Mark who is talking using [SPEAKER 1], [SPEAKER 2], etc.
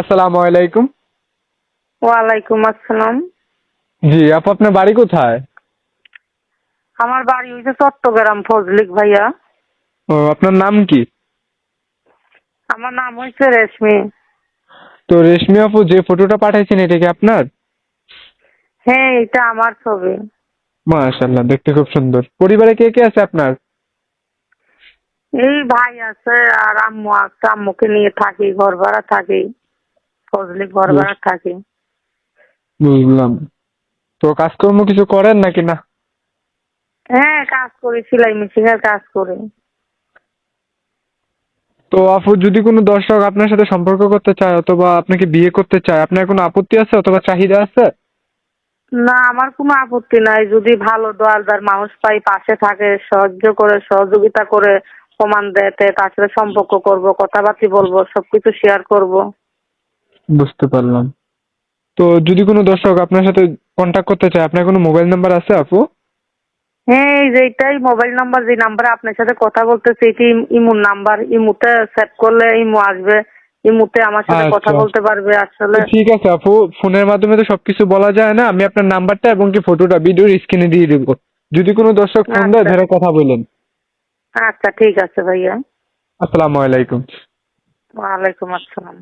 [SPEAKER 1] আসসালামু আলাইকুম।
[SPEAKER 2] ওয়ালাইকুম আসসালাম।
[SPEAKER 1] জি আপু আপনার বাড়ি কোথায়?
[SPEAKER 2] আমার বাড়ি হইছে চট্টগ্রাম ফজলিক ভাইয়া।
[SPEAKER 1] ও আপনার নাম কি?
[SPEAKER 2] আমার নাম হয়েছে রেশমি।
[SPEAKER 1] তো রেশমি আপু যে ফটোটা পাঠাইছেন এটা কি আপনার?
[SPEAKER 2] হ্যাঁ এটা আমার ছবি।
[SPEAKER 1] মাশাআল্লাহ দেখতে খুব সুন্দর। পরিবারে কে কে আছে আপনার?
[SPEAKER 2] এই ভাই আছে আর আম্মু আছে। আম্মুকে নিয়ে থাকি ঘর ভাড়া থাকি। ফজলিক ঘর ভাড়া থাকি।
[SPEAKER 1] বুঝলাম। তো কাজকর্ম কিছু করেন নাকি না?
[SPEAKER 2] হ্যাঁ কাজ করি সেলাই মেশিনের কাজ করি।
[SPEAKER 1] তো আপু যদি কোনো দর্শক আপনার সাথে সম্পর্ক করতে চায় অথবা আপনাকে বিয়ে করতে চায় আপনার কোনো আপত্তি আছে অথবা চাহিদা আছে?
[SPEAKER 2] না আমার কোনো আপত্তি নাই। যদি ভালো দয়ালদার মানুষ পাই পাশে থাকে সাহায্য করে সহযোগিতা করে প্রমাণ দেয় তার সাথে সম্পর্ক করব কথাবার্তি বলব সবকিছু শেয়ার করব।
[SPEAKER 1] বুঝতে পারলাম। তো যদি কোনো দর্শক আপনার সাথে কন্ট্যাক্ট করতে চায় আপনার কোনো মোবাইল নাম্বার আছে আপু?
[SPEAKER 2] হ্যাঁ এই যে এটাই মোবাইল নাম্বার যে নাম্বারে আপনার সাথে কথা বলতেছি এটি ইমুর নাম্বার ইমুতে সেভ করলে ইমু আসবে ইমুতে আমার সাথে কথা
[SPEAKER 1] আচ্ছা।
[SPEAKER 2] বলতে পারবে আসলে।
[SPEAKER 1] ঠিক আছে আপু ফোনের মাধ্যমে তো সবকিছু বলা যায় না আমি আপনার নাম্বারটা এবং কি ফটোটা ভিডিওর স্ক্রিনে দিয়ে দেবো। যদি কোনো দর্শক ফোন দেয়
[SPEAKER 2] আচ্ছা।
[SPEAKER 1] ধরে কথা বলেন।
[SPEAKER 2] আচ্ছা ঠিক আছে ভাইয়া।
[SPEAKER 1] আসসালামু আলাইকুম।
[SPEAKER 2] ওয়ালাইকুম আসসালাম।